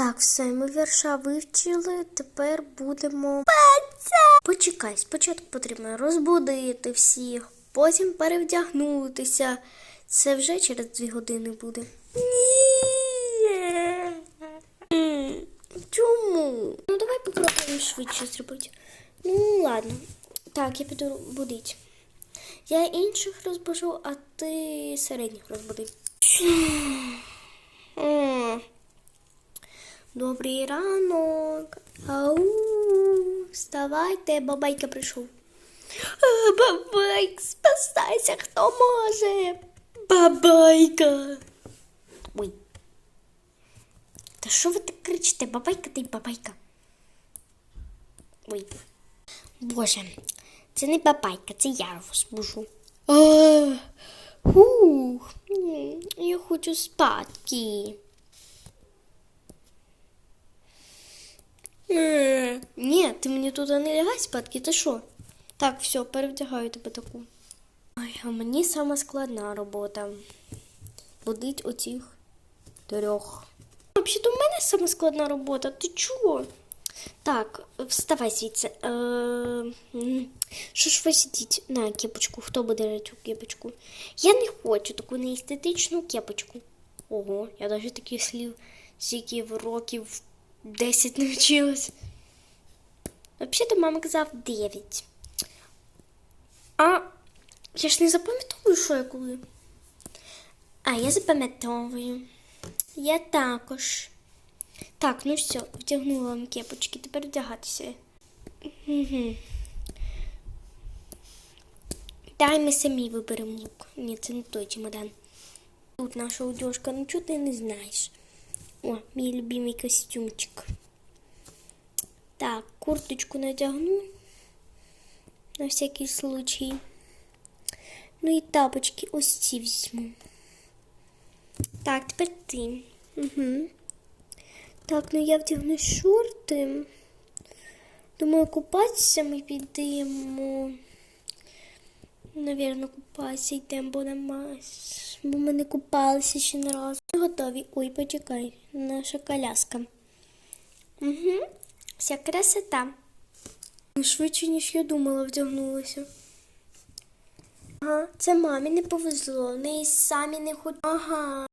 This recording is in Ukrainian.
Так, все, ми вірша вивчили, тепер будемо. Почекай, спочатку потрібно розбудити всіх, потім перевдягнутися. Це вже через дві години буде. Ні. Чому? Ну давай попробуємо швидше зробити. Ну, ладно. Так, я піду будить. Я інших розбужу, а ти середніх розбуди. Добрий ранок. Ау, вставайте, бабайка прийшов. Бабайк, спасайся, хто може. Бабайка. Ой. Та що ви так кричите? Бабайка та й бабайка. Ой. Боже, це не бабайка, це я розбужу. А, Фух, я хочу спати. Ні, ти мені туди не лягай спадки, ти що? Так, все, перевдягаю тебе таку. Ой, а мені сама складна робота. Будить оцих трьох. Взагалі, у мене сама складна робота. Ти чого? Так, вставай звідси. Е, Що ж ви сидіть на кепочку? Хто буде у кепочку? Я не хочу таку неестетичну кепочку. Ого, я навіть таких слів стільки в років 10 не вчилась. Взагалі-то мама казав 9. А я ж не запам'ятовую, що я коли. А я запам'ятовую. Я також. Так, ну все, вдягнула вам кепочки, тепер вдягатися. Угу. Дай ми самі виберемо лук. Ні, це не той чемодан. Тут наша одежка, ну чого ти не знаєш? О, мій любимий костюмчик. Так, курточку надягну. На всякий случай. Ну і тапочки ось ці візьму. Так, тепер ти. Угу. Так, ну я вдягну шорти. Думаю, купатися ми підемо. Навірно, купатися йдемо, бо нема. Бо ми не купалися ще не разу. Готові. Ой, почекай, наша коляска. Угу. Вся красота. Швидше, ніж я думала, вдягнулася. Ага, це мамі не повезло, в неї самі не хоч. Ага.